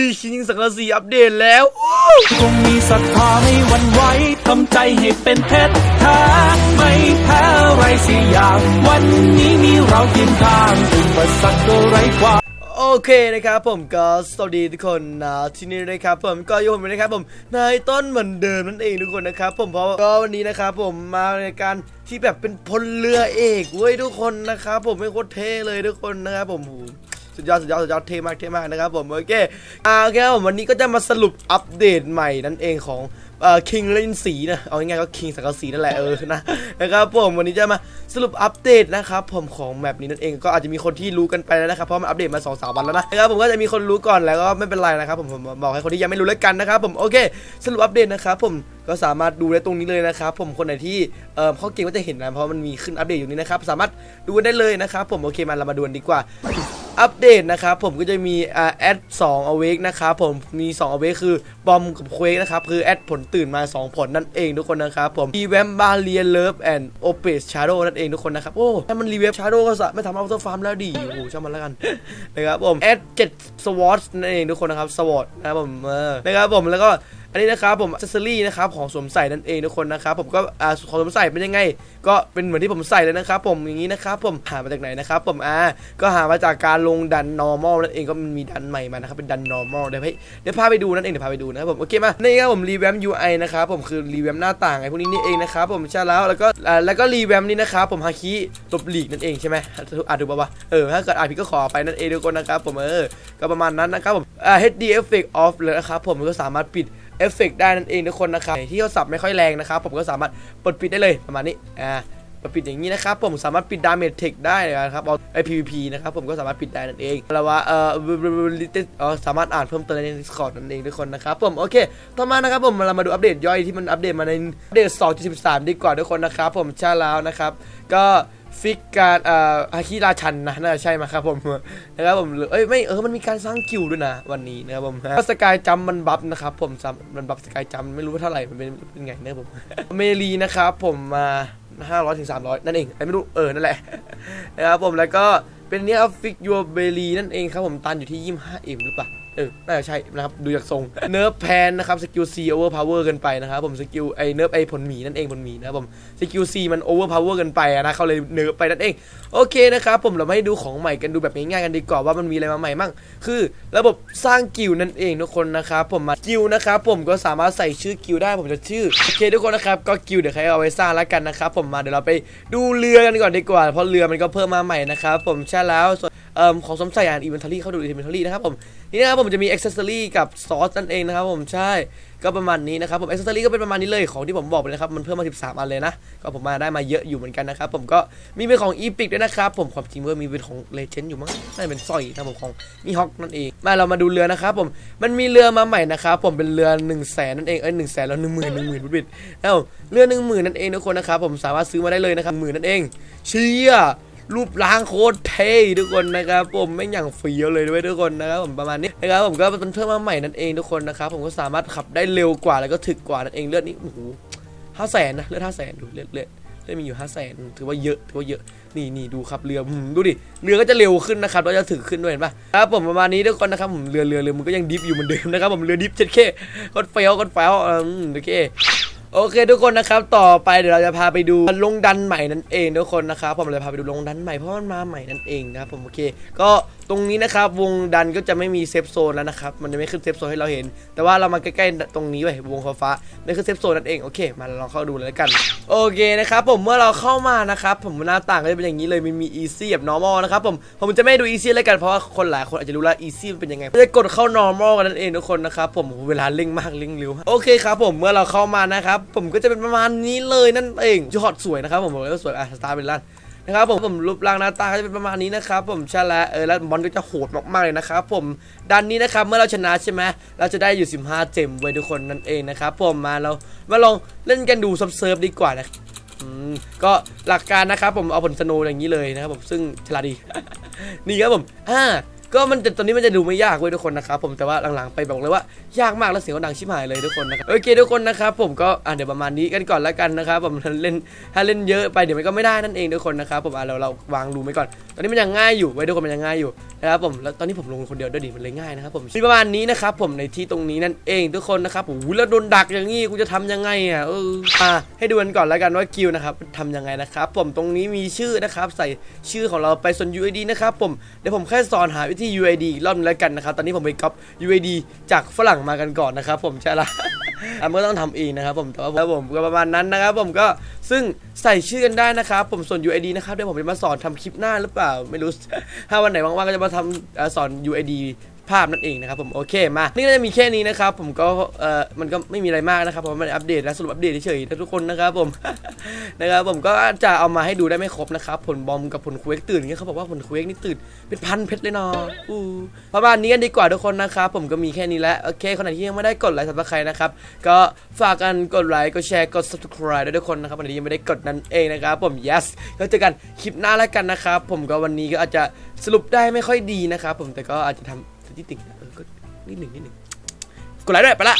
ยชิงสังกะสีอัปเดตแล้วคงมีศรัทธาไม่หวั่นไหวทำใจให้เป็นเพชรแท้ไม่แพ้ไรสิอย่าง วันนี้มีเราเคียงข้างอุปสรรคก็ไร้ความโอเคนะครับผมก็สวัสดีทุกคนนะที่นี่นะครับผมก็อยู่ผมนะครับผมนายต้นเหมือนเดิมนั่นเองทุกคนนะครับผมเพราะก็วันนี้นะครับผมมาในการที่แบบเป็นพลเรือเอกเว้ยทุกคนนะครับผมไม่โคตรเท่เลยทุกคนนะครับผมโห สุดยอดสุดยอดสุดยอดเท่มากเท่มากนะครับผมโอเคอ่าโอเครับผมวันนี้ก็จะมาสรุปอัปเดตใหม่นั่นเองของเอ่อคิงเล่นสีนะเอาง่ายๆก็คิงสังกะสีนั่นแหละเออนะนะครับผมวันนี้จะมาสรุปอัปเดตนะครับผมของแมปนี้นั่นเองก็อาจจะมีคนที่รู้กันไปแล้วนะครับเพราะมันอัปเดตมา2อสวันแล้วนะนะครับผมก็จะมีคนรู้ก่อนแล้วก็ไม่เป็นไรนะครับผมผมบอกให้คนที่ยังไม่รู้แล้วกันนะครับผมโอเค สรุปอัปเดตนะครับผมก็สามารถดูได้ตรงนี้เลยนะครับผมคนไหนที่เอ่อเข้าเกมก็จะเห็นนะเพราะมันมีขึ้นอัปเดตอยู่นี้นะครับสามารถดูได้เลยนะครับผมโอเคมาเรามาดูกันดีกว่า อัปเดตนะครับผมก็จะมีอ่าแอด2 awake นะครับผมมี2 awake คือบอมกับเควกนะครับคือแอดผลตื่นมา 2 ผลนั่นเองทุกคนนะครับผมรีเวมบาเลียเลิฟแอนด์โอเปสชาร์โดนั่นเองทุกคนนะครับโอ้ถ้ามันรีเวมชาร์โดก็สะไม่ทำเอาตัวฟาร์มแล้วดีโอ้โหช่างมันแล้วกันนะครับผมแอด7สวอตนั่นเองทุกคนนะครับสวอตนะครับผมนะครับผมแล้วก็ อันนี้นะครับผมเซอรี่นะครับของสวมใส่นั่นเองทุกคนนะครับผมก็อ่าของสวมใส่เป็นยังไง ก็เป็นเหมือนที่ผมใส่เลยนะครับผมอย่างนี้นะครับผมหามาจากไหนนะครับผมอ่าก็หามาจากการลงดัน normal นั่นเองก็มันมีดันใหม่มานะครับเป็นดัน normal เดี๋ยวให้เดี๋ยวพาไปดูนั่นเองเดี๋ยวพาไปดูนะครับผมโอเคมานี่ครับผมรีแวม UI นะครับผมคือรีแวมหน้าต่างไอ้พวกนี้นี่เองนะครับผมใช่แล้วแล้วก็อ่าแล้วก็รีแวมนี่นะครับผมฮาคิหลบหลีกนั่นเองใช่ไหมอ่านถูกป่าวะเออถ้าเกิดอ่านผิดก็ขอไปนั่นเองทุกคนนะครับผมเออก็ประมาณนั้นนะครับผมอ่า HD effect off เลยนะครับผมก็สามารถปิด เอฟเฟกได้นั่นเองทุกคนนะครับที่เขาสับไม่ค่อยแรงนะครับผมก็สามารถเปิดปิดได้เลยประมาณนี้อ่ามาปิดอย่างนี้นะครับผมสามารถปิดดาเมจเทคได้นะครับเอาไอ PVP นะครับผมก็สามารถปิดได้นั่นเองแล้วว่าเอ่อเอ่อสามารถอ่านเพิ่มเติมใน Discord นั่นเองทุกคนนะครับผมโอเค ต่อมานะครับผมเรามาดูอัปเดตย่อยที่มันอัปเดตมาในอัปเดต 2.13 ดีกว่าทุกคนนะครับผมใช่แล้วนะครับ ก็ ฟิกการอ่อฮาคิราชันนะน่าจะใช่ไหมครับผมนะครับผมหรือเอ้ยไม่เออมันมีการสร้างกิลด้วยนะวันนี้นะครับผมก็สกายจัมมันบัฟนะครับผมซ้ำมันบัฟสกายจัมไม่รู้ว่าเท่าไหร่มันเป็นเป็นไงนะครับผมเมลีนะครับผมมา500ถึง300นั่นเองไอ้ไม่รู้เออนั่นแหละนะครับผมแล้วก็ เป็นเนี้ยฟิกยูเบลีนั่นเองครับผมตันอยู่ที่ 25M หรือเปล่าเออน่าจะใช่นะครับ ดูจากทรง เนิร์ฟแพนนะครับ สกิล C over power เวอร์กินไปนะครับผม สกิลไอเนิร์ฟไอผลหมีนั่นเองผลหมีนะครับผม สกิล C มัน over power เวอร์กินไปนะเขาเลยเนิร์ฟไปนั่นเอง โอเคนะครับผมเรามาให้ดูของใหม่กันดูแบบง่ายๆกันดีกว่าว่ามันมีอะไรมาใหม่มั่ง คือระบบสร้างกิลนั่นเองทุกคนนะครับผมมากิลนะครับผมก็สามารถใส่ชื่อกิลได้ผมจะชื่อ โอเคทุกคนนะครับก็กิลเดี๋ยวใครเอาไว้สร้างแล้วกันนะครับผมมาเดี๋ยวเราไปดูเรือกันก่อนดีกว่า เพราะเรือมันก็เพิ่มมาใหม่นะครับผมใช่แล้วส่วนออของสมใส่อ่านอินเวนทอรี่เข้าดูอินเวนทอรี่นะครับผมนี่นะครับผมจะมีอ็อกเซสซอรี่กับซอสนั่นเองนะครับผมใช่ก็ประมาณนี้นะครับผมอ็อกเซสซอรี่ก็เป็นประมาณนี้เลยของที่ผมบอกไปนะครับมันเพิ่มมา 13 อันเลยนะ ก็ผมมาได้มาเยอะอยู่เหมือนกันนะครับผมก็มีเป็นของอีพิกด้วยนะครับผมความจริงว่ามีเป็นของเลเจนด์อยู่มั้งน่าจะเป็นสร้อยนะครับผมของมีฮอกนั่นเอง มาเรามาดูเรือนะครับผมมันมีเรือมาใหม่นะครับผมเป็นเรือ1นึ่งแสนนั่นเองเอ้ยหนึ่งแสนแล้วหนึ่งหมื่นหนึ่งหมื่นบิดแล้วเรือหนึ่งหมื่นนั่นเองทุกคนนะครับผมสามารถซื้อมาได้เลยนะครับหมื่นนั่นเองเชี่ย รูปร่างโคตรเท่ทุกคนนะครับผมไม่อย่างเฟี้ยวเลยด้วยทุกคนนะครับผมประมาณนี้นะครับผมก็เป็นเพิ่มมาใหม่นั่นเองทุกคนนะครับผมก็สามารถขับได้เร็วกว่าแล้วก็ถึกกว่านั่นเองเลือดนี้โอ้โหห้าแสนนะเลือดห้าแสนดูเลือดเลือดเลือดมีอยู่ห้าแสนถือว่าเยอะถือว่าเยอะนี่นี่ดูครับเรือดูดิเรือก็จะเร็วขึ้นนะครับแล้วจะถึกขึ้นด้วยเห็นปะครับผมประมาณนี้ทุกคนนะครับผมเรือเรือเรือมันก็ยังดิฟอยู่เหมือนเดิมนะครับผมเรือดิฟเจ็ดเคกดเฟลกดเฟลอืมโอเค โอเคทุกคนนะครับ ต่อไปเดี๋ยวเราจะพาไปดูลงดันใหม่นั่นเองทุกคนนะครับผมเลยพาไปดูลงดันใหม่เพราะมันมาใหม่นั่นเองนะครับผมโอเค ก็ตรงนี้นะครับวงดันก็จะไม่มีเซฟโซนแล้วนะครับมันจะไม่ขึ้นเซฟโซนให้เราเห็น แต่ว่าเรามาใกล้ๆตรงนี้ไว้วงฟ้าๆนี่คือเซฟโซนนั่นเองโอเคมาลองเข้าดูเลยแล้วกันโอเคนะครับผมเมื่อเราเข้ามานะครับผมหน้าต่างก็จะเป็นอย่างนี้เลยมันมี easy กับ normal นะครับผมผมจะไม่ดู easy แล้วกันเพราะว่าคนหลายคนอาจจะรู้ล้ว easy มันเป็นยังไงจะกดเข้า normal กันนั่นเองทุกคนนะครับผมเวลาเร่งมากเร่งเร็วโอเคครับผมเมื่อเราเข้ามานะครับผมก็จะเป็นประมาณนี้เลยนั่นเองยอดสวยนะครับผมบอกเลยว่าสวยอะสตาร์เป็นล้าน นะครับผมผมรูปร่างหน้าตาก็จะเป็นประมาณนี้นะครับผมใช่แล้วเออแล้วบอลก็จะโหดมากๆเลยนะครับผมดันนี้นะครับเมื่อเราชนะใช่ไหมเราจะได้อยู่ 15 เจมไว้ทุกคนนั่นเองนะครับผมมาเรามาลองเล่นกันดูซับเซิร์ฟดีกว่านะก็หลักการนะครับผมเอาผลสโนอย่างนี้เลยนะครับผมซึ่งฉลาดดีนี่ครับผมอ่า ก็มันจะตอนนี้มันจะดูไม่ยากเว้ยทุกคนนะครับผมแต่ว่าหลังๆไปบอกเลยว่ายากมากแล้วเสียงดังชิบหายเลยทุกคนนะครับโอเคทุกคนนะครับผมก็อะเดี๋ยวประมาณนี้กันก่อนแล้วกันนะครับผมเล่นถ้าเล่นเยอะไปเดี๋ยวมันก็ไม่ได้นั่นเองทุกคนนะครับผมอะเราเราวางรูไว้ก่อน ตอนนี้มันยังง่ายอยู่ไว้ทุกคนมันยังง่ายอยู่นะครับผมแล้วตอนนี้ผมลงคนเดียวด้วยดิมันเลยง่ายนะครับผมมีประมาณนี้นะครับผมในที่ตรงนี้นั่นเองทุกคนนะครับโอ้โหแล้วโดนดักอย่างงี้กูจะทำยังไงอะเอออะให้ดูกันก่อนแล้วกันว่าคิวนะครับทำยังไงนะครับผมตรงนี้มีชื่อนะครับใส่ชื่อของเราไปส่วน UID นะครับผมเดี๋ยวผมแค่สอนหาวิธี UID อีกรอบนึงแล้วกันนะครับ ตอนนี้ผมไปก๊อป UID จากฝรั่งมากันก่อนนะครับ ผมใช่ละอันก็ต้องทำเองนะครับผมแต่ว่าแล้วผมก็ประมาณนั้นนะครับผมก็ซึ่งใส่ชื่อกันได้นะครับ ผมส่วน UID นะครับเดี๋ยวผมจะมาสอนทำคลิปหน้าหรือเปล่าไม่รู้ถ้าวันไหนว่างๆก็จะมาทำสอน UID ภาพนั่นเองนะครับผมโอเคมา นี่ก็จะมีแค่นี้นะครับผมก็เอ่อมันก็ไม่มีอะไรมากนะครับเพราะมันอัปเดตนะสรุปอัปเดตเฉยๆนะทุกคนนะครับผม นะครับผมก็จะเอามาให้ดูได้ไม่ครบนะครับผลบอมกับผลคุเวกตื่นเงี้ยเขาบอกว่าผลคุเวกนี่ตื่นเป็นพันเพชรเลยเนาะอู้ประมาณนี้กันดีกว่าทุกคนนะครับผมก็มีแค่นี้แล้วโอเคคนไหนที่ยังไม่ได้กดไลค์สับสไครนะครับก็ฝากกันกดไลค์กดแชร์กด subscribe ด้วยทุกคนนะครับคนไหนที่ยังไม่ได้กดนั่นเองนะครับผม yes แล้วเจอกันคลิปหน้าแล้วกันนะครับผมก็วันนี้ก็อาจจะสรุปได้ไม่ค่อยดีนะครับผมแต่ก็อาจจะทำสถิติเออก็นิดหนึ่งนิดหนึ่งกดไลค์ด้วยไปละ